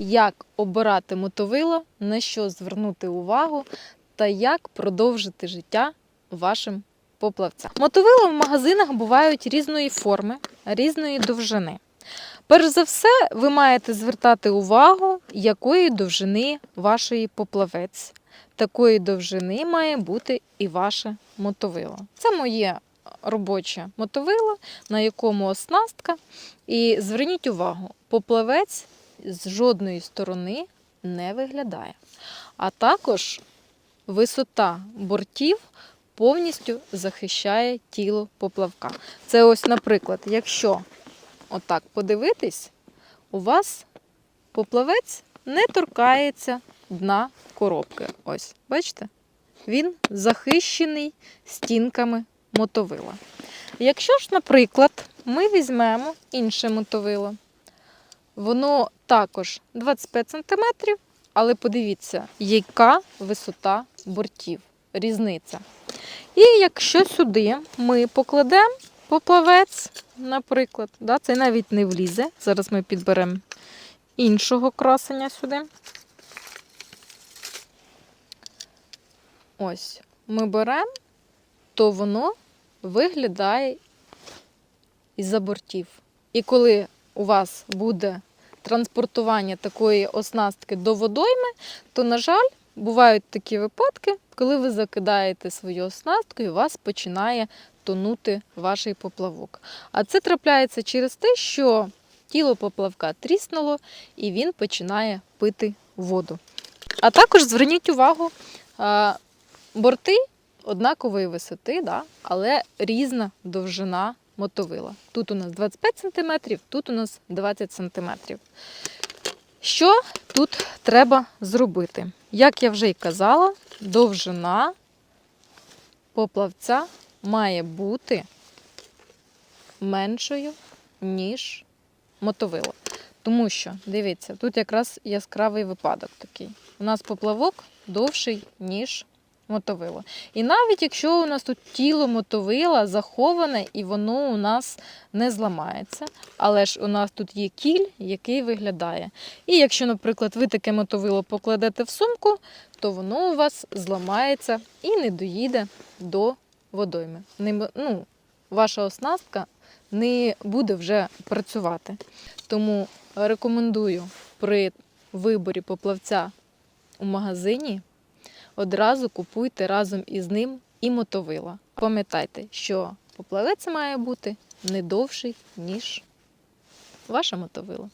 як обирати мотовило, на що звернути увагу та як продовжити життя вашим поплавцям. Мотовила в магазинах бувають різної форми, різної довжини. Перш за все, ви маєте звертати увагу, якої довжини вашої поплавець. Такої довжини має бути і ваше мотовило. Це моє робоче мотовило, на якому оснастка. І зверніть увагу, поплавець з жодної сторони не виглядає. А також висота бортів повністю захищає тіло поплавка. Це ось, наприклад, якщо отак подивитись, у вас поплавець не торкається дна коробки. Ось, бачите? Він захищений стінками мотовила. Якщо ж, наприклад, ми візьмемо інше мотовило, воно також 25 см, але подивіться, яка висота бортів, різниця. І якщо сюди ми покладемо поплавець, наприклад, да, це навіть не влізе. Зараз ми підберемо іншого красення сюди. Ось, ми беремо, то воно виглядає із-за бортів. І коли у вас буде транспортування такої оснастки до водойми, то, на жаль, бувають такі випадки, коли ви закидаєте свою оснастку і у вас починає тонути ваш поплавок. А це трапляється через те, що тіло поплавка тріснуло і він починає пити воду. А також зверніть увагу, борти однакової висоти, але різна довжина мотовила. Тут у нас 25 см, тут у нас 20 см. Що тут треба зробити? Як я вже й казала, довжина поплавця має бути меншою, ніж мотовило. Тому що, дивіться, тут якраз яскравий випадок такий. У нас поплавок довший, ніж мотовило. І навіть якщо у нас тут тіло мотовила заховане і воно у нас не зламається, але ж у нас тут є кіль, який виглядає. І якщо, наприклад, ви таке мотовило покладете в сумку, то воно у вас зламається і не доїде до водойми. Ну, ваша оснастка не буде вже працювати. Тому рекомендую при виборі поплавця у магазині одразу купуйте разом із ним і мотовила. Пам'ятайте, що поплавець має бути не довший, ніж ваше мотовило.